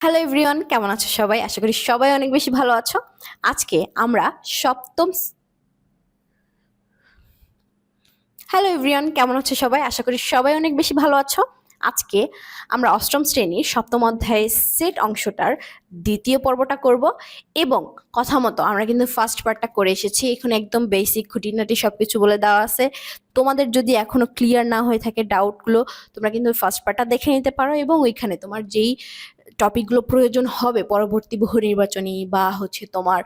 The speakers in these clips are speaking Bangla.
হ্যালো এভরিওয়ান কেমন আছো সবাই? আশা করি সবাই অনেক বেশি ভালো আছো। আজকে আমরা সপ্তম হ্যালো এভরিওয়ান কেমন আছো সবাই? আশা করি সবাই অনেক বেশি ভালো আছো। আজকে আমরা অষ্টম শ্রেণির সপ্তম অধ্যায়ে সেট অংশটার দ্বিতীয় পর্বটা করব এবং কথা মতো আমরা কিন্তু ফার্স্ট পার্টটা করে এসেছি। এখানে একদম বেসিক খুঁটিনাটি সব কিছু বলে দেওয়া আছে। তোমাদের যদি এখনও ক্লিয়ার না হয়ে থাকে ডাউটগুলো তোমরা কিন্তু ফার্স্ট পার্টটা দেখে নিতে পারো এবং ওইখানে তোমার যেই টপিকগুলো প্রয়োজন হবে পরবর্তী বহু নির্বাচনী বা হচ্ছে তোমার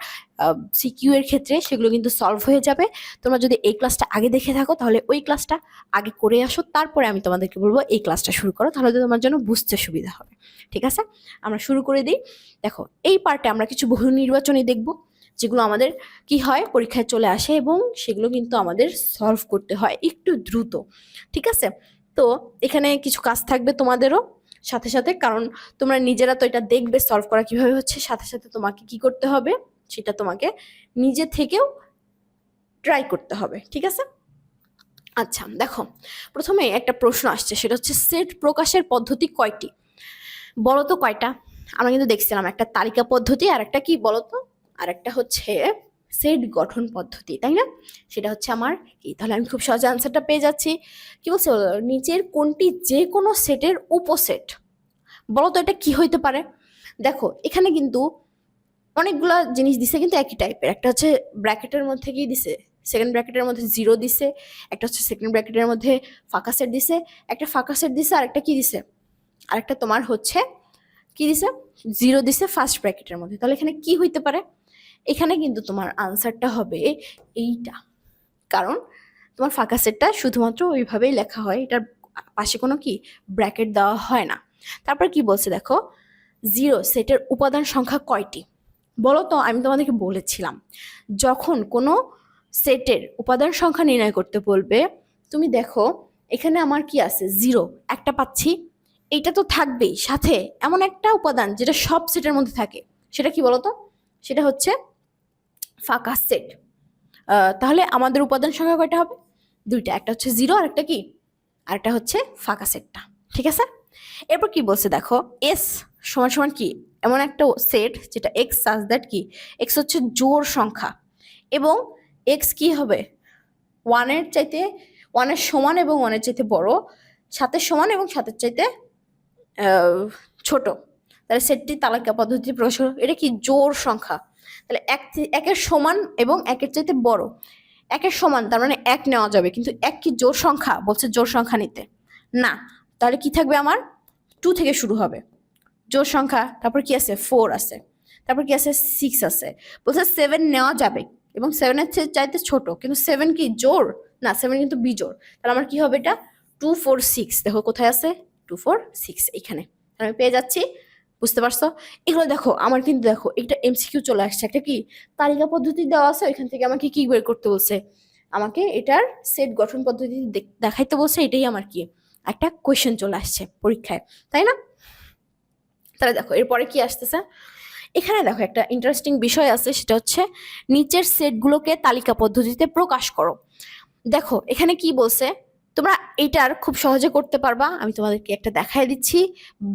সিকিউ এর ক্ষেত্রে সেগুলো কিন্তু সলভ হয়ে যাবে। তোমরা যদি এই ক্লাসটা আগে দেখে থাকো, তাহলে ওই ক্লাসটা আগে করে আসো, তারপরে আমি তোমাদেরকে বলব এই ক্লাসটা শুরু করো, তাহলে তোমার জন্য বুঝতে সুবিধা হবে। ঠিক আছে? আমরা শুরু করে দিই। দেখো, এই পার্টে আমরা কিছু বহু নির্বাচনী দেখব, যেগুলো আমাদের কি হয়, পরীক্ষায় চলে আসে এবং সেগুলো কিন্তু আমাদের সলভ করতে হয় একটু দ্রুত। ঠিক আছে? তো এখানে কিছু কাজ থাকবে তোমাদেরও। সাথে সাথে, কারণ তোমরা নিজেরা তো এটা দেখবে সলভ করা কীভাবে হচ্ছে, সাথে সাথে তোমাকে কি করতে হবে, সেটা তোমাকে নিজে থেকেও ট্রাই করতে হবে, ঠিক আছে? আচ্ছা দেখো, প্রথমে একটা প্রশ্ন আসছে, সেটা হচ্ছে সেট প্রকাশের পদ্ধতি কয়টি? বলো তো কয়টা? আমরা কিন্তু দেখছিলাম একটা তালিকা পদ্ধতি আর একটা কি বলো তো আর একটা হচ্ছে সেট গঠন পদ্ধতি, তাই না? সেটা হচ্ছে আমার কি তাহলে আমি খুব সহজে আনসারটা পেয়ে যাচ্ছি। কি বলছে? নিচের কোনটি যে কোনো সেটের উপসেট। বলো তো এটা কি হইতে পারে? দেখো, এখানে কিন্তু অনেকগুলা জিনিস দিছে কিন্তু একই টাইপের একটা হচ্ছে ব্র্যাকেটের মধ্যে কি দিছে? সেকেন্ড ব্র্যাকেটের মধ্যে জিরো দিছে। একটা হচ্ছে সেকেন্ড ব্র্যাকেটের মধ্যে ফাঁকা সেট দিছে। একটা ফাঁকা সেট দিছে আর একটা কি দিছে? আরেকটা তোমার হচ্ছে কি দিছে? জিরো দিছে ফার্স্ট ব্র্যাকেটের মধ্যে। তাহলে এখানে কি হইতে পারে? এখানে কিন্তু তোমার আনসারটা হবে এইটা। কারণ তোমার ফাঁকা সেটটা শুধুমাত্র ওইভাবেই লেখা হয়, এটার পাশে কোনো কি ব্র্যাকেট দেওয়া হয় না। তারপর কি বলছে দেখো? জিরো সেটের উপাদান সংখ্যা কয়টি? বলো তো, আমি তোমাদেরকে বলেছিলাম, যখন কোনো সেটের উপাদান সংখ্যা নির্ণয় করতে বলবে, তুমি দেখো, এখানে আমার কি আছে? জিরো একটা পাচ্ছি। এইটা তো থাকবেই, সাথে এমন একটা উপাদান যেটা সব সেটের মধ্যে থাকে। সেটা কি বলতো সেটা হচ্ছে ফাঁকা সেট তাহলে আমাদের উপাদান সংখ্যা কয়টা হবে? দুইটা, একটা হচ্ছে জিরো আর একটা কি? আর একটা হচ্ছে ফাঁকা সেটটা ঠিক আছে? এরপর কি বলছে দেখো? এস সমান সমান কি? এমন একটা সেট যেটা এক্স সাজ দ্যাট কি? এক্স হচ্ছে জোর সংখ্যা। এবং এক্স কি হবে? ওয়ানের চাইতে ওয়ানের সমান এবং ওয়ানের চাইতে বড়, সাতের সমান এবং সাতের চাইতে ছোট। তাহলে সেটটি তালাকা পদ্ধতি প্রকাশ এটা কি? জোর সংখ্যা। তাহলে এক একের সমান এবং একের চাইতে বড়। একের সমান, তার মানে এক নেওয়া যাবে, কিন্তু এক কি জোর সংখ্যা? বলছে জোর সংখ্যা নিতে। না, তাহলে কি থাকবে আমার? টু থেকে শুরু হবে। জোর সংখ্যা, তারপর কি আছে? ফোর আছে। তারপর কি আছে? সিক্স আছে। বলছে সেভেন নেওয়া যাবে এবং সেভেনের চাইতে ছোট, কিন্তু সেভেন কি জোর না সেভেন কিন্তু বিজোর তাহলে আমার কি হবে এটা? টু ফোর সিক্স দেখো কোথায় আছে? টু ফোর সিক্স এইখানে। আমি পেয়ে যাচ্ছি বুঝতে পারছ? এগুলো দেখো, আমার কিন্তু দেখো, একটা এমসিকিউ চলে আসছে, একটা কি? তালিকা পদ্ধতি দেওয়া আছে, ওইখান থেকে আমাকে কি বের করতে বলছে? আমাকে এটার সেট গঠন পদ্ধতি দেখাইতে বলছে, এটাই আমার কি? একটা কোয়েশ্চেন চলে আসছে পরীক্ষায়, তাই না? তাহলে দেখো, এরপরে কি আসতেছে? এখানে দেখো, একটা ইন্টারেস্টিং বিষয় আছে, সেটা হচ্ছে নিচের সেটগুলোকে তালিকা পদ্ধতিতে প্রকাশ করো। দেখো, এখানে কি বলছে? তোমরা এইটার খুব সহজে করতে পারবা। আমি তোমাদেরকে একটা দেখাই দিচ্ছি।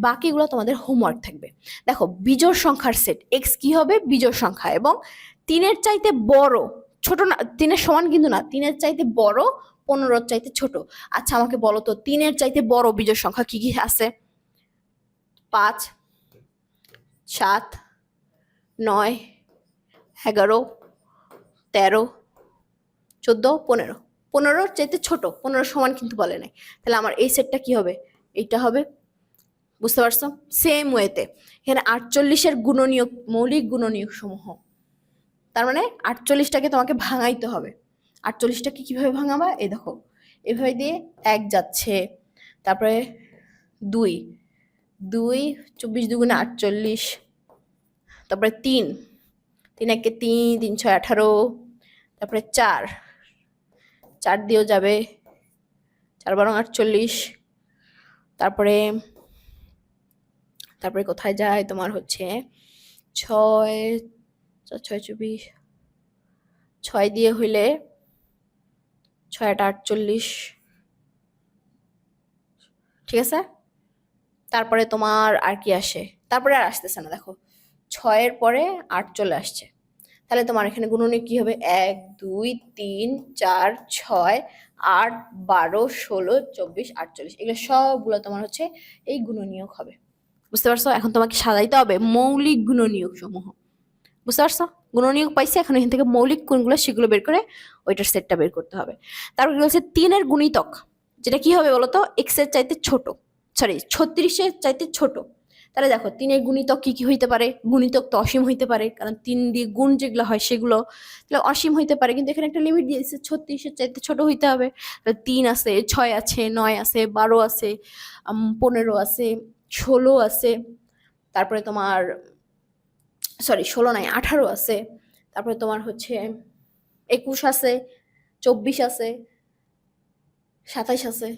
বাকিগুলো তোমাদের হোমওয়ার্ক থাকবে। দেখো, বিজোড় সংখ্যার সেট এক্স কি হবে? বিজোড় সংখ্যা এবং তিনের চাইতে বড়, ছোট না, তিনের সমান কিন্তু না, তিনের চাইতে বড়, পনেরোর চাইতে ছোট। আচ্ছা আমাকে বলো তো, তিনের চাইতে বড় বিজোড় সংখ্যা কি কি আছে? পাঁচ, সাত, নয়, এগারো, তেরো, চোদ্দ, পনেরো। পনেরোর চাইতে ছোট, পনেরো সমান কিন্তু বলে নাই। তাহলে আমার এই সেটটা কি হবে? এইটা হবে, বুঝতে পারছ? সেম ওয়েতে এখানে আটচল্লিশের গুণনীয়ক, মৌলিক গুণনীয়ক সমূহ তার মানে আটচল্লিশটাকে তোমাকে ভাঙাইতে হবে। আটচল্লিশটাকে কীভাবে ভাঙাবা? এ দেখো, এভাবে দিয়ে এক যাচ্ছে। তারপরে দুই দুই, চব্বিশ দুগুণে আটচল্লিশ। তারপরে তিন তিন একে তিন তিন ছয় আঠারো। তারপরে চার চার দিয়েও যাবে। চার বারো আটচল্লিশ। তারপরে তারপরে কোথায় যায়? তোমার হচ্ছে ছয় ছয় চব্বিশ। ছয় দিয়ে হইলে ছয়, আট, আটচল্লিশ। ঠিক আছে? তারপরে তোমার আর কি আসে? তারপরে আর আসতেছে না, দেখো। ছয়ের পরে আট চলে আসছে। তাহলে তোমার এখানে গুণনীয় কি হবে? এক, দুই, তিন, চার, ছয়, আট, বারো, ষোলো, চব্বিশ, আটচল্লিশ। এগুলো সবগুলো তোমার হচ্ছে এই গুণনীয়ক হবে। বুঝতে পারছ? এখন তোমাকে সাজাইতে হবে মৌলিক গুণনীয়ক সমূহ। বুঝতে পারছ? গুণনীয়ক পাইছে, এখন এখান থেকে মৌলিক কোনগুলো সেগুলো বের করে ওইটার সেটটা বের করতে হবে। তারপর কি বলছে? তিনের গুণিতক। যেটা কি হবে বলতো? এক্সের চাইতে ছোট। সরি, ছত্রিশের চাইতে ছোট। তাহলে দেখো, তিনের গুণিতক কি কি হইতে পারে? গুণিতক তো অসীম হইতে পারে, কারণ তিন দিয়ে গুণ যেগুলো হয় সেগুলো তাহলে অসীম হইতে পারে। কিন্তু এখানে একটা লিমিট দিয়েছে ছত্রিশের চাইতে ছোট হইতে হবে। তাহলে তিন আছে, ছয় আছে, নয় আছে, বারো আছে পনেরো আছে, ষোলো আছে, তারপরে তোমার সরি ষোলো নয়, আঠারো আছে, তারপরে তোমার হচ্ছে একুশ আছে, চব্বিশ আছে, সাতাইশ আছে,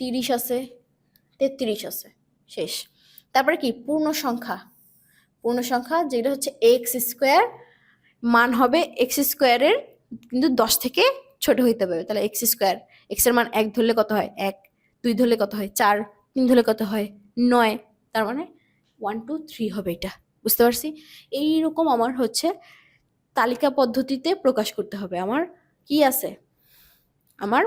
তিরিশ আছে, তেত্রিশ আছে, শেষ। তারপরে কি? পূর্ণ সংখ্যা পূর্ণ সংখ্যা যেটা হচ্ছে এক্স স্কোয়ার মান হবে এক্স স্কোয়ারের কিন্তু দশ থেকে ছোট হইতে হবে। তাহলে এক্স স্কোয়ার এক্সের মান এক ধরলে কত হয়? এক। দুই ধরলে কত হয়? চার। তিন ধরলে কত হয়? নয়। তার মানে ওয়ান টু থ্রি হবে এটা। বুঝতে পারছি? এইরকম আমার হচ্ছে তালিকা পদ্ধতিতে প্রকাশ করতে হবে। আমার কি আছে? আমার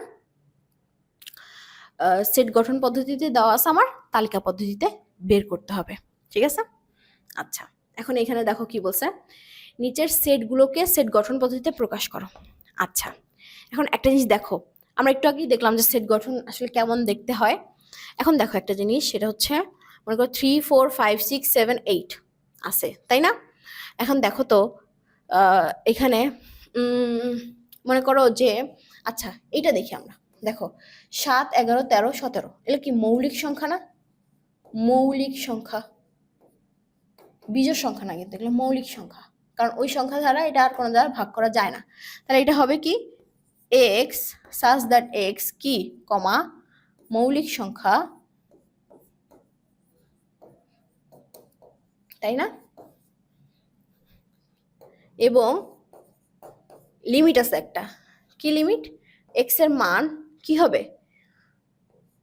সেট গঠন পদ্ধতিতে দেওয়া আছে আমার তালিকা পদ্ধতিতে। বের করতে হবে। ঠিক আছে? আচ্ছা এখন এখানে দেখো কি বলছে। নিচের সেটগুলোকে সেট গঠন পদ্ধতিতে প্রকাশ করো। আচ্ছা এখন একটা জিনিস দেখো। আমরা একটু আগেই দেখলাম যে সেট গঠন আসলে কেমন দেখতে হয়। এখন দেখো একটা জিনিস, সেটা হচ্ছে, মনে করো three four five six seven eight আছে, তাই না? এখন দেখো তো এখানে মনে করো যে আচ্ছা এইটা দেখি আমরা। দেখো, সাত, এগারো, তেরো, সতেরো, এগুলো কি মৌলিক সংখ্যা না? মৌলিক সংখ্যা। বীজের সংখ্যা না কিন্তু এগুলো মৌলিক সংখ্যা। কারণ ওই সংখ্যা দ্বারা এটা আর কোনো দ্বারা ভাগ করা যায় না। তাহলে এটা হবে কি? এক্স সাজ দ্যাট এক্স কি? কমা মৌলিক সংখ্যা। তাই না? এবং লিমিট আছে একটা। কি লিমিট এক্সের মান কি হবে?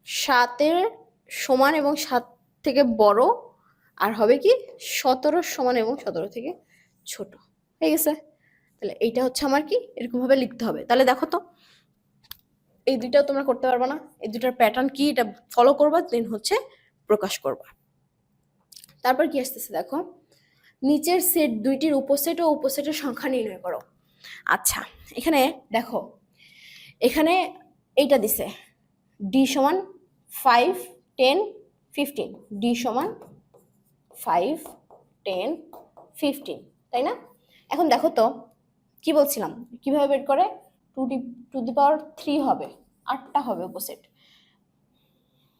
সাতের সমান এবং সাত থেকে বড় আর হবে কি সতেরো সমান এবং সতেরো থেকে ছোট। হয়ে গেছে তাহলে এইটা হচ্ছে আমার কি? এরকমভাবে লিখতে হবে। তাহলে দেখো তো, এই দুইটাও তোমরা করতে পারবে না। এই দুটার প্যাটার্ন কি? এটা ফলো করবা দেন হচ্ছে প্রকাশ করবা। তারপর কি আসতেছে দেখো? নিচের সেট দুইটির উপসেট ও উপসেটের সংখ্যা নির্ণয় করো। আচ্ছা এখানে দেখো, এখানে এইটা দিছে। ডি সমান ফাইভ টেন ফিফটিন ডি সমান ফাইভ টেন ফিফটিন তাই না? এখন দেখো তো, কি বলছিলাম? কীভাবে বের করে? Two D to the power three হবে। আটটা হবে উপসেট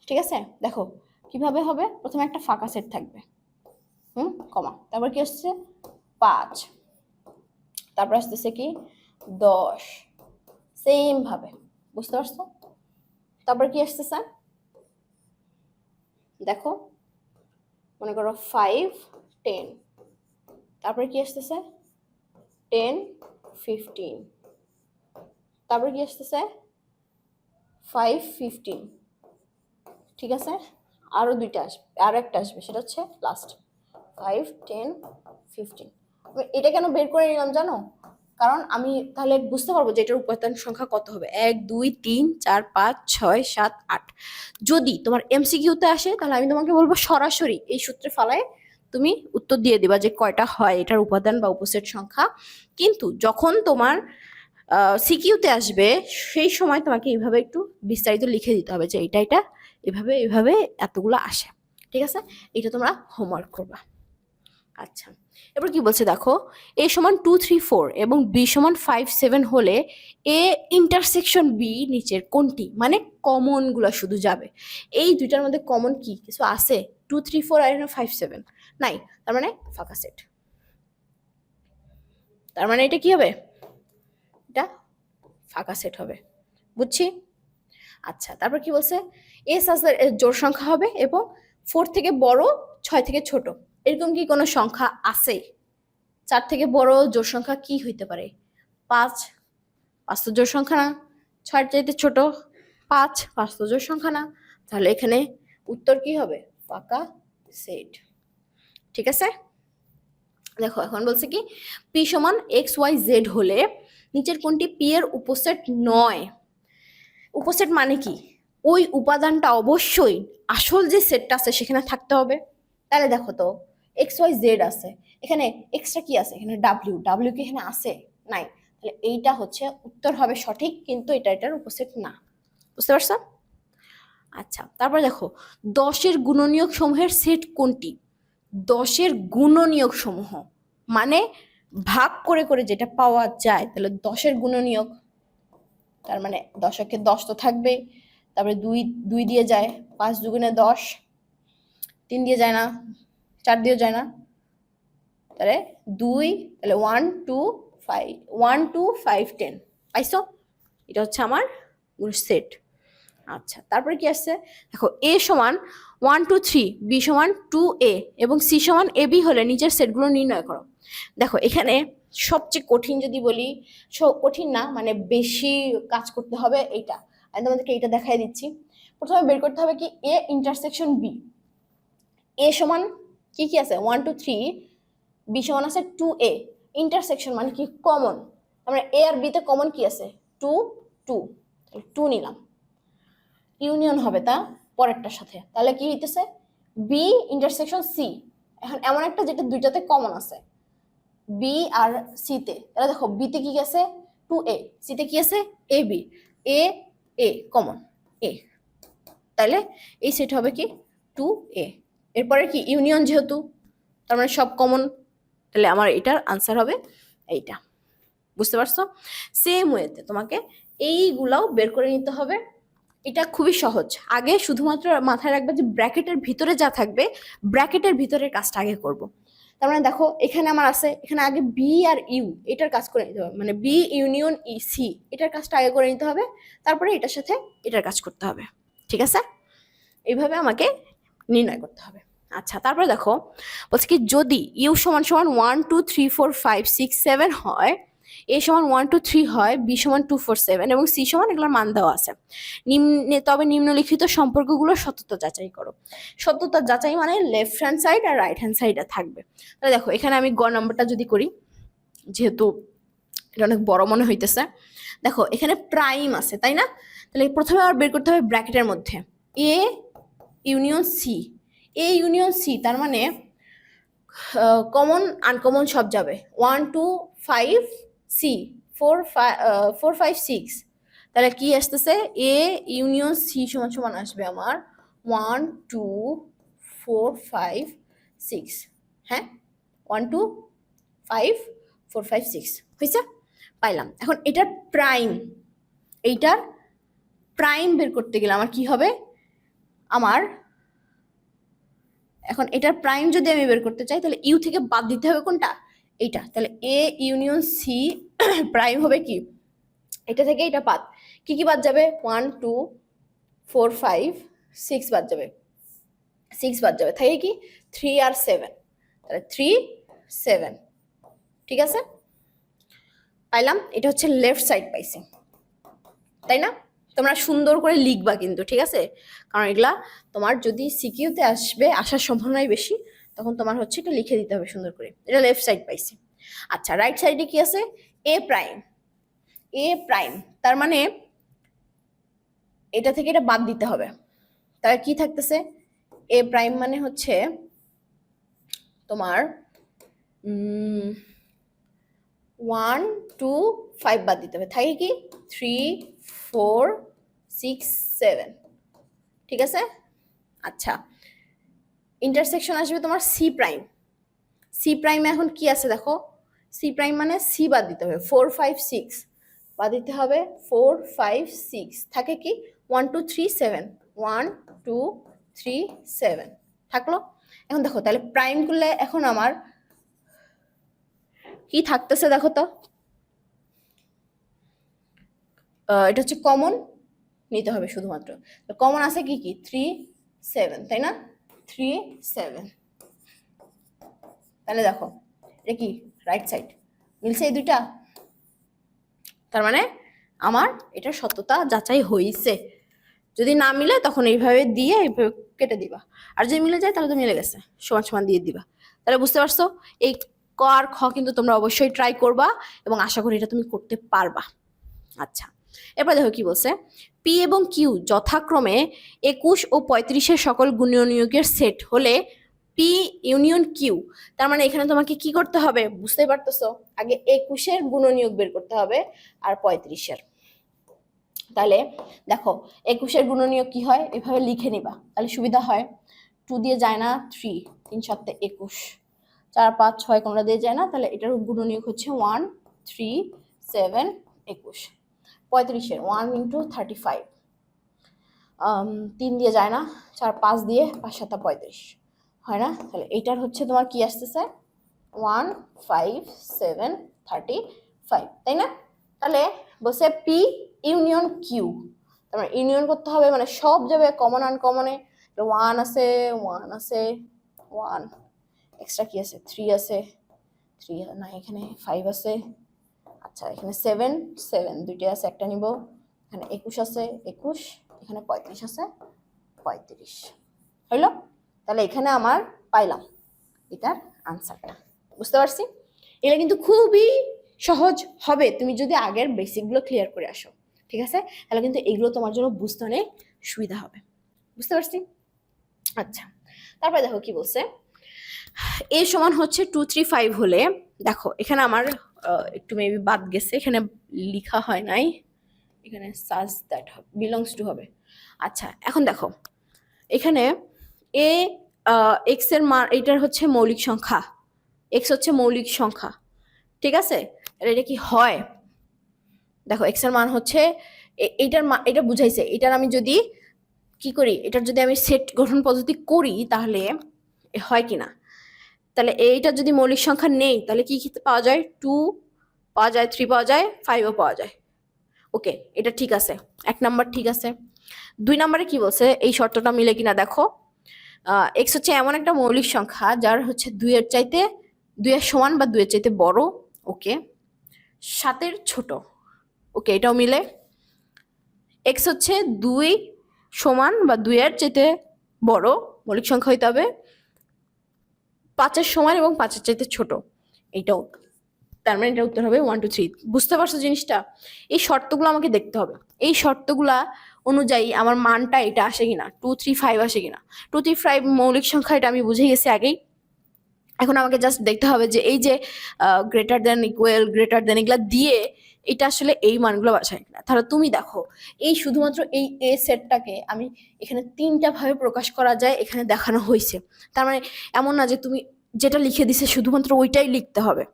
ঠিক আছে? দেখো, কীভাবে হবে? প্রথমে একটা ফাঁকা সেট থাকবে। হুম? কমা। তারপর কি আসছে? পাঁচ। তারপর আসতেছে কি? দশ। সেম ভাবে। বুঝতে পারছ? তারপর কি আসতেছে? দেখো, মনে করো ফাইভ টেন তারপরে কি আসতেছে? টেন ফিফটিন তারপরে কি আসতেছে? ফাইভ ফিফটিন ঠিক আছে? আরও দুইটা আসবে আরও একটা আসবে, সেটা হচ্ছে লাস্ট ফাইভ টেন ফিফটিন এটা কেন বের করে নিলাম জানো? কারণ আমি তাহলে বুঝতে পারব যে এটার উপাদান সংখ্যা কত হবে। এক, দুই, তিন, চার, পাঁচ, ছয়, সাত, আট। যদি তোমার এমসিকিউতে আসে, তাহলে আমি তোমাকে বলব সরাসরি এই সূত্রে ফালায় তুমি উত্তর দিয়ে দিবা যে কয়টা হয় এটার উপাদান বা উপসেট সংখ্যা। কিন্তু যখন তোমার সিকিউতে আসবে, সেই সময় তোমাকে এইভাবে একটু বিস্তারিত লিখে দিতে হবে যে এটা এটা, এভাবে এভাবে এতগুলো আসে। ঠিক আছে? এটা তোমরা হোমওয়ার্ক করবা। আচ্ছা। এবার কি বলছে দেখো? এ সমান টু থ্রি ফোর এবং বি সমান ফাইভ সেভেন হলে এ ইন্টারসেকশন বি নিচের কোনটি? মানে কমনগুলো শুধু যাবে। এই দুইটার মধ্যে কমন কি? কিছু আছে? টু থ্রি ফোর আর ফাইভ সেভেন নাই, তার মানে ফাঁকা সেট তার মানে এটা কি হবে? এটা ফাঁকা সেট হবে। বুঝছি? আচ্ছা তারপর কি বলছে? এস আসার জোর সংখ্যা হবে এবং ফোর থেকে বড়, ছয় থেকে ছোট। এরকম কি কোনো সংখ্যা আছে? চার থেকে বড় জোর সংখ্যা কি হইতে পারে? পাঁচ পাঁচ তো জোর সংখ্যা না। ছয়ের চাইতে ছোট, পাঁচ পাঁচ তো জোর সংখ্যা না। তাহলে এখানে উত্তর কি হবে? ফাঁকা সেট। ঠিক আছে? দেখো, এখন বলছে কি পি সমান এক্স ওয়াই জেড হলে নিচের কোনটি পি এর উপসেট নয়? উপসেট মানে কি? ওই উপাদানটা অবশ্যই আসল যে সেটটা আছে সেখানে থাকতে হবে। তাহলে দেখো তো এক্স ওয়াই জেড আছে। এখানে এক্সট্রা কি আছে? এখানে ডাব্লিউ ডাব্লিউ কি এখানে আছে? নাই। তাহলে এইটা হচ্ছে উত্তর হবে সঠিক, কিন্তু এটা এটার উপসেট না। বুঝতে পারছ? আচ্ছা তারপর দেখো, দশের গুণনীয়ক সমূহের সেট কোনটি? দশের গুণনীয়ক সমূহ মানে ভাগ করে করে যেটা পাওয়া যায়, তাহলে দশের গুণনীয়ক, তার মানে দশকে দশ তো থাকবে তারপরে দুই দুই দিয়ে যায়, পাঁচ দুগুণে দশ, তিন দিয়ে যায় না চার দিয়ে যায় না। তাহলে দুই, তাহলে one two five one two five ten পাইছো? এটা হচ্ছে আমার সেট আচ্ছা তারপরে কি আসছে? দেখো এ সমান ওয়ান টু থ্রি বি সমান টু এ এবং সি সমান এ বি হলে নিচের সেটগুলো নির্ণয় করো। দেখো, এখানে সবচেয়ে কঠিন যদি বলি কঠিন না মানে বেশি কাজ করতে হবে এইটা। আমি তোমাদেরকে এইটা দেখাই দিচ্ছি। প্রথমে বের করতে হবে কি এ ইন্টারসেকশন বি এ সমান কি কি আছে? ওয়ান টু থ্রি বি সমান আছে টু এ ইন্টারসেকশন মানে কি? কমন আমরা এ আর বিতে কমন কি আছে? টু টু টু নিলাম। ইউনিয়ন হবে তা পরেরটার সাথে। তাহলে কি হইতেছে? বি ইন্টারসেকশন সি এখন এমন একটা যেটা দুইটাতে কমন আছে। বি আর সিতে তাহলে দেখো বিতে কি আছে? টু এ সিতে কি আছে? A B A a common এ তাহলে এই সেট হবে কি? টু এ এরপরে কি ইউনিয়ন যেহেতু, তার মানে সব কমন তাহলে আমার এটার আনসার হবে এইটা। বুঝতে পারছ? সেম ওয়েতে তোমাকে এইগুলাও বের করে নিতে হবে। এটা খুবই সহজ। আগে শুধুমাত্র মাথায় রাখবে যে ব্র্যাকেটের ভিতরে যা থাকবে, ব্র্যাকেটের ভিতরের কাজটা আগে করব। তার মানে দেখো, এখানে আমার আছে, এখানে আগে বি আর ইউ এটার কাজ করে নিতে হবে। মানে বি ইউনিয়ন ই সি এটার কাজটা আগে করে নিতে হবে। তারপরে এটার সাথে এটার কাজ করতে হবে। ঠিক আছে? এইভাবে আমাকে নির্ণয় করতে হবে। আচ্ছা তারপরে দেখো, বলছে কি, যদি ইউ সমান সমান one two three four five six seven হয় এ সমান ওয়ান টু থ্রি হয় বি সমান টু ফোর সেভেন এবং সি সমান এগুলোর মান দেওয়া আছে। নিম্নে, তবে নিম্নলিখিত সম্পর্কগুলো সত্যতা যাচাই করো। সত্যতা যাচাই মানে লেফট হ্যান্ড সাইড আর রাইট হ্যান্ড সাইডে থাকবে। তাহলে দেখো, এখানে আমি গ নম্বরটা যদি করি, যেহেতু এটা অনেক বড় মনে হইতেছে, দেখো, এখানে প্রাইম আছে, তাই না? তাহলে প্রথমে আবার বের করতে হবে ব্র্যাকেটের মধ্যে। A union C A union C তার মানে কমন আনকমন সব যাবে। One two five C four five four five six তাহলে কি আসতেছে? এ ইউনিয়ন সি সমান সমান আসবে আমার one two four five six হ্যাঁ? One two five four five six হয়েছে পাইলাম। এখন এটার প্রাইম এইটার প্রাইম বের করতে গেলে আমার কি হবে? আমার, এখন এটার প্রাইম যদি আমি বের করতে চাই, তাহলে ইউ থেকে বাদ দিতে হবে কোনটা? এইটা। তাহলে এ ইউনিয়ন সি প্রাইম হবে কি? এটা থেকে এটা বাদ। কি কি বাদ যাবে? One two four five six বাদ যাবে। সিক্স বাদ যাবে। থাকে কি? থ্রি আর সেভেন তাহলে থ্রি সেভেন ঠিক আছে? পাইলাম। এটা হচ্ছে লেফট সাইড পাইছি। তাই না? তোমরা সুন্দর করে লিখবা কিন্তু, ঠিক আছে? কারণ এগুলা তোমার যদি সিকিউতে আসবে, আসার সম্ভাবনাই বেশি, তখন তোমার হচ্ছে এটা লিখে দিতে হবে সুন্দর করে। এটা লেফট সাইড পাইছি। আচ্ছা রাইট সাইডে কি আছে? এ প্রাইম এ প্রাইম তার মানে এটা থেকে এটা বাদ দিতে হবে। তার কি থাকতেছে? এ প্রাইম মানে হচ্ছে তোমার ওয়ান টু ফাইভ বাদ দিতে হবে। থাকে কি? Three four six, seven. ঠিক আছে? আচ্ছা। ইন্টারসেকশন আসবে তোমার সি প্রাইম সি প্রাইমে এখন কি আছে দেখো? সি প্রাইম মানে সি বাদ দিতে হবে। ফোর ফাইভ সিক্স বাদ দিতে হবে ফোর ফাইভ সিক্স থাকে কি? One two three seven one two three seven থাকল? এখন দেখো, তাহলে প্রাইম করলে এখন আমার কি থাকতেছে দেখো তো? এটা হচ্ছে কমন নিতে হবে শুধুমাত্র। তো কমন আছে কি কি? থ্রি সেভেন তাই না? থ্রি সেভেন তাহলে দেখো, এটা কি? রাইট সাইড মিলছে এই দুইটা? তার মানে আমার এটা সত্যতা যাচাই হয়েছে যদি না মিলে তখন এইভাবে দিয়ে এইভাবে কেটে দিবা। আর যদি মিলে যায় তাহলে তো মিলে গেছে। সমান সমান দিয়ে দিবা। তাহলে বুঝতে পারছ? এই ক আর খ কিন্তু তোমরা অবশ্যই ট্রাই করবা এবং আশা করি এটা তুমি করতে পারবা। আচ্ছা। এরপর দেখো কি বলছে? পি এবং কিউ যথাক্রমে একুশ ও পঁয়ত্রিশের সকল গুণীয় নিয়োগের সেট হলে পি ইউনিয়ন কিউ তার মানে এখানে তোমাকে কি করতে হবে? বুঝতেই পারতেছো? আগে একুশের গুণনীয়ক বের করতে হবে আর পঁয়ত্রিশের। তাহলে দেখো, একুশের গুণনীয়ক কি হয়? এভাবে লিখে নিবা। তাহলে সুবিধা হয়। টু দিয়ে যায় না থ্রি তিন সপ্তাহে একুশ। চার, পাঁচ, ছয় কোনটা দিয়ে যায় না? তাহলে এটার গুণনীয়ক হচ্ছে ওয়ান থ্রি সেভেন একুশ। পঁয়ত্রিশের ওয়ান ইন্টু থার্টি ফাইভ তিন দিয়ে যায় না, চার পাঁচ দিয়ে পাঁচ সাতটা পঁয়ত্রিশ। হয় না? তাহলে এইটার হচ্ছে তোমার কি আসতেছে? One five seven thirty five তাই না? তাহলে বসে পি ইউনিয়ন কিউ তারপরে ইউনিয়ন করতে হবে মানে সব যাবে কমন আনকমনে ওয়ান আছে ওয়ান আছে ওয়ান এক্সট্রা কি আছে? থ্রি আছে। থ্রি না, এখানে ফাইভ আছে। আচ্ছা এখানে সেভেন সেভেন দুইটা আছে, একটা নিব। এখানে একুশ আছে, একুশ, এখানে পঁয়ত্রিশ আছে, পঁয়ত্রিশ। হইল? তাহলে এখানে আমার পাইলাম। এটার আনসারটা বুঝতে পারছি? এটা কিন্তু খুবই সহজ হবে, তুমি যদি আগের বেসিকগুলো ক্লিয়ার করে আসো, ঠিক আছে? তাহলে কিন্তু এগুলো তোমার জন্য বুঝতে অনেক সুবিধা হবে। বুঝতে পারছি? আচ্ছা তারপরে দেখো কি বলছে? এ সমান হচ্ছে টু থ্রি ফাইভ হলে, দেখো, এখানে আমার একটু মেবি বাদ গেছে, এখানে লিখা হয় নাই। এখানে সাজ দ্যাট বিলংস টু হবে। আচ্ছা এখন দেখো। এখানে এ এক্সের মান এটার হচ্ছে মৌলিক সংখ্যা। এক্স হচ্ছে মৌলিক সংখ্যা। ঠিক আছে? এটা কি হয়? দেখো এক্সের মান হচ্ছে এইটার মা এটা বুঝাইছে। এটার আমি যদি কি করি? এটার যদি আমি সেট গঠন পদ্ধতি করি, তাহলে হয় কি না তাহলে এইটা যদি মৌলিক সংখ্যা নেই, তাহলে কি কি পাওয়া যায়? টু পাওয়া যায় থ্রি পাওয়া যায় ফাইভও পাওয়া যায়। ওকে এটা ঠিক আছে। এক নাম্বার ঠিক আছে। দুই নাম্বারে কি বলছে? এই শর্তটা মিলে কিনা দেখো। এক্স হচ্ছে এমন একটা মৌলিক সংখ্যা যার হচ্ছে দুইয়ের চাইতে, দুইয়ের সমান বা দুইয়ের চাইতে বড়। ওকে সাতের ছোট। ওকে এটাও মিলে। এক্স হচ্ছে দুই সমান বা দুইয়ের চাইতে বড়। মৌলিক সংখ্যা হইতে হবে পাঁচের সমান এবং পাঁচের চাইতে ছোট। এইটাও তার মানে এটা উত্তর হবে ওয়ান টু থ্রি বুঝতে পারছ জিনিসটা? এই শর্তগুলো আমাকে দেখতে হবে। এই শর্তগুলা অনুযায়ী আমার মানটা এটা আসে কিনা? টু থ্রি ফাইভ আসে কিনা? টু থ্রি ফাইভ মৌলিক সংখ্যা এটা আমি বুঝে গেছি আগেই। এখন আমাকে জাস্ট দেখতে হবে যে এই যে greater than equal greater than এগুলা দিয়ে এটা আসলে এই মানগুলো বাছাই কিনা। তাহলে তুমি দেখো, এই শুধুমাত্র এই এ সেটটাকে আমি এখানে তিনটা ভাবে প্রকাশ করা যায়, এখানে দেখানো হয়েছে তার মানে এমন না যে তুমি যেটা লিখে দিছে শুধুমাত্র ওইটাই লিখতে হবে।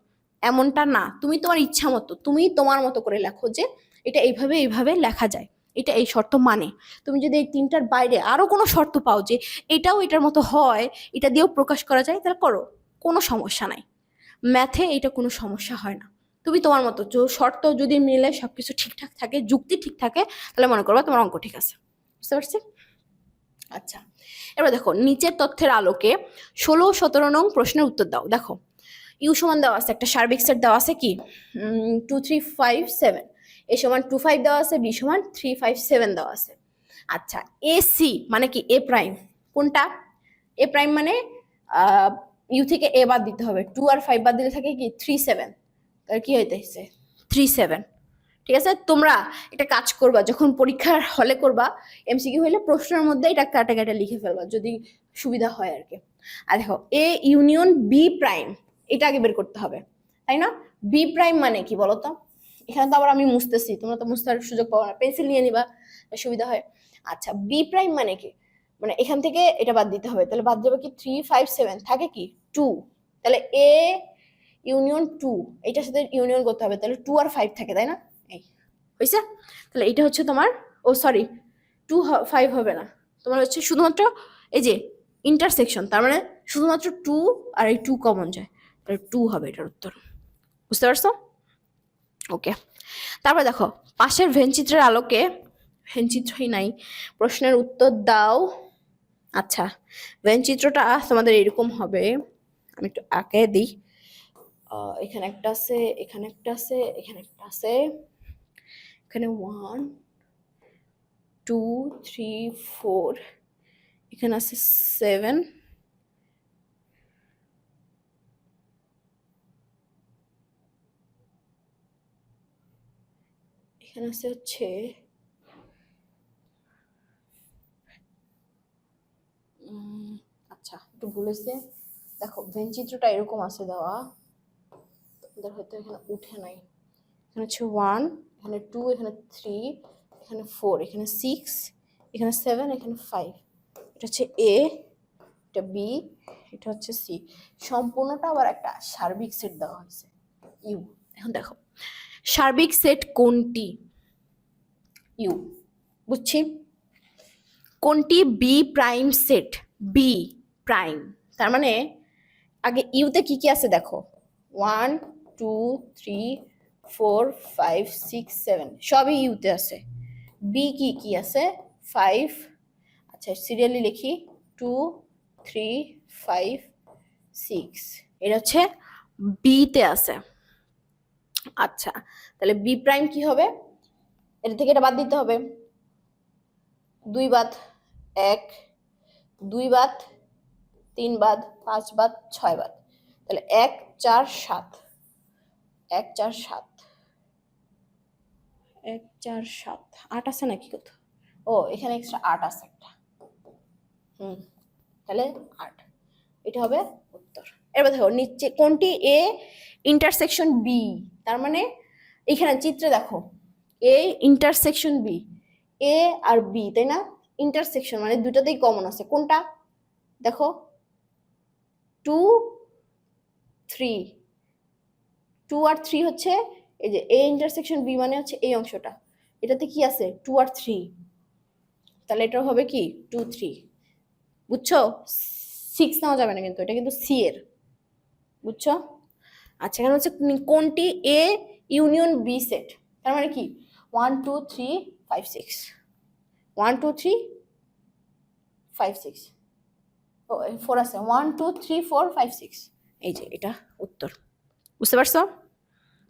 এমনটা না। তুমি তোমার ইচ্ছা মতো, তুমি তোমার মতো করে লেখো যে এটা এইভাবে এইভাবে লেখা যায়। এটা এই শর্ত মানে। তুমি যদি এই তিনটার বাইরে আরও কোনো শর্ত পাও যে এটাও এটার মতো হয়, এটা দিয়েও প্রকাশ করা যায়, তাহলে করো। কোনো সমস্যা নাই। ম্যাথে এটা কোনো সমস্যা হয় না। তুমি তোমার মতো শর্ত যদি মিলে সবকিছু ঠিকঠাক থাকে, যুক্তি ঠিক থাকে, তাহলে মনে করবা তোমার অঙ্ক ঠিক আছে। বুঝতে পারছি? আচ্ছা এবার দেখো, নিচের তথ্যের আলোকে ষোলো, সতেরো নং প্রশ্নের উত্তর দাও। দেখো, ইউ সমান দেওয়া আছে, একটা সার্বিক সেট দেওয়া আছে কি? Two three five seven A সমান টু ফাইভ দেওয়া আছে, বি সমান থ্রি ফাইভ সেভেন দেওয়া আছে। আচ্ছা এ, সি মানে কি? A prime. কোনটা? এ প্রাইম মানে ইউ থেকে এ বাদ দিতে হবে। টু আর ফাইভ বাদ দিলে থাকে কি? থ্রি সেভেন কি হইতেছে থ্রি সেভেন ঠিক আছে? তোমরা একটা কাজ করবা, যখন পরীক্ষার হলে করবা এমসিকিউ হইলে প্রশ্নের মধ্যে এটা কাটা কাটা লিখে ফেলবা, যদি সুবিধা হয় আর কি। আর দেখো এ ইউনিয়ন বি প্রাইম এটা আগে বের করতে হবে। তাই না? বি প্রাইম মানে কি বলো তো এখানে তো আবার আমি মুছতেছি, তোমরা তো মুছতে সুযোগ পাবো না। পেন্সিল নিয়ে নিবা সুবিধা হয়। আচ্ছা বি প্রাইম মানে কি? মানে এখান থেকে এটা বাদ দিতে হবে। তাহলে বাদ যাবে কি? থ্রি ফাইভ সেভেন থাকে কি? টু তাহলে এ ইউনিয়ন টু এইটার সাথে ইউনিয়ন করতে হবে, তাহলে টু আর ফাইভ থাকে, তাই না? এই হয়েছে তাহলে এইটা হচ্ছে তোমার, ও সরি টু ফাইভ হবে না। তোমার হচ্ছে শুধুমাত্র এই যে ইন্টারসেকশন তার মানে শুধুমাত্র টু আর এই টু কমন যায়। তাহলে টু হবে এটার উত্তর। বুঝতে পারছ? ওকে তারপরে দেখো, পাশের ভেনচিত্রের আলোকে ভেনচিত্রই নাই, প্রশ্নের উত্তর দাও। আচ্ছা ভেনচিত্রটা তোমাদের এরকম হবে, আমি একটু আঁকে দিই। এখানে একটা আছে, এখানে একটা আছে, এখানে একটা আছে। এখানে ওয়ান টু থ্রি ফোর এখানে আছে সেভেন এখানে আছে হচ্ছে আচ্ছা একটু ভুলেছে দেখো ভেন চিত্রটা এরকম আছে দেওয়া। তোমাদের হয়তো এখানে উঠে নাই। এখানে হচ্ছে ওয়ান এখানে টু এখানে থ্রি এখানে ফোর এখানে সিক্স এখানে সেভেন এখানে ফাইভ এটা হচ্ছে এ এটা বি এটা হচ্ছে সি সম্পূর্ণটা আবার একটা সার্বিক সেট দেওয়া হয়েছে। ইউ এখন দেখো, সার্বিক সেট কোনটি? ইউ বুঝছি? কোনটি? B prime set B prime তার মানে আগে ইউতে কি কি আছে দেখো? One two three four five six seven সবই ইউতে আছে। বি কি কি আছে? ফাইভ আচ্ছা সিরিয়ালি লিখি। টু থ্রি ফাইভ সিক্স এটা হচ্ছে বিতে আছে। আচ্ছা তাহলে বি প্রাইম কি হবে? এটা থেকে এটা বাদ দিতে হবে। দুই বাদ এক, দুই বাদ তিন বাদ পাঁচ বাদ ছয় বাদ। তাহলে এক, চার, সাত। এক চার সাত। এক চার সাত। আট আছে নাকি কত ও এখানে এক্সট্রা আট আছে একটা। হুম তাহলে আট। এটা হবে উত্তর। এবার দেখো নিচে কোনটি? এ ইন্টারসেকশন বি তার মানে এখানে চিত্রে দেখো এ ইন্টারসেকশন বি এ আর বি তাই না? ইন্টারসেকশন মানে দুটাতেই কমন আছে। কোনটা? দেখো টু থ্রি টু আর থ্রি হচ্ছে এই যে এ ইন্টারসেকশন বি মানে হচ্ছে এই অংশটা। এটাতে কি আছে? টু আর থ্রি তাহলে এটা হবে কি? টু থ্রি বুঝছ? সিক্স নেওয়া যাবে না কিন্তু, এটা কিন্তু সি এর। বুঝছ? আচ্ছা এখানে হচ্ছে কোনটি? এ ইউনিয়ন বি সেট তার মানে কি? One two three five six one two three five six ও ফোর আছে। One two three four five six এই যে, এটা উত্তর। বুঝতে পারছ?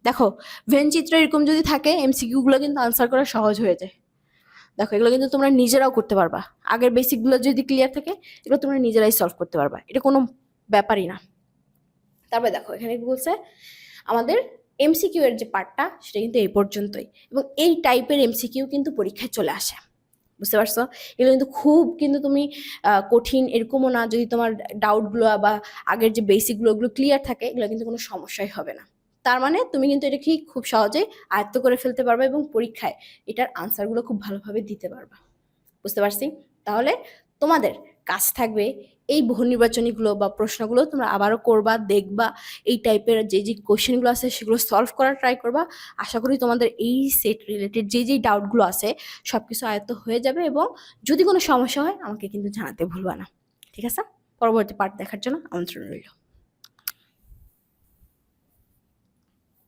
দেখো ভেন চিত্র এরকম যদি থাকে এমসিকিউগুলো কিন্তু আনসার করা সহজ হয়ে যায়। দেখো, এগুলো কিন্তু তোমরা নিজেরাও করতে পারবা। আগের বেসিকগুলো যদি ক্লিয়ার থাকে, এগুলো তোমরা নিজেরাই সলভ করতে পারবা। এটা কোনো ব্যাপারই না। তারপরে দেখো, এখানে কি বলছে? আমাদের এমসিকিউ এর যে পার্টটা সেটা কিন্তু এই পর্যন্তই। এবং এই টাইপের এমসিকিউ কিন্তু পরীক্ষায় চলে আসে। বুঝতে পারছ? এগুলো কিন্তু খুব কিন্তু তুমি কঠিন এরকমও না যদি তোমার ডাউটগুলো বা আগের যে বেসিকগুলো ওগুলো ক্লিয়ার থাকে, এগুলো কিন্তু কোনো সমস্যাই হবে না। তার মানে তুমি কিন্তু এটা ঠিক খুব সহজেই আয়ত্ত করে ফেলতে পারবে এবং পরীক্ষায় এটার আনসারগুলো খুব ভালোভাবে দিতে পারবা। বুঝতে পারছি? তাহলে তোমাদের কাজ থাকবে এই বহু নির্বাচনীগুলো বা প্রশ্নগুলো তোমরা আবারও করবা, দেখবা, এই টাইপের যে যে কোয়েশ্চেনগুলো আছে সেগুলো সলভ করার ট্রাই করবা। আশা করি তোমাদের এই সেট রিলেটেড যে যে ডাউটগুলো আছে সব কিছু আয়ত্ত হয়ে যাবে এবং যদি কোনো সমস্যা হয় আমাকে কিন্তু জানাতে ভুলবা না। ঠিক আছে? পরবর্তী পার্ট দেখার জন্য আমন্ত্রণ রইল।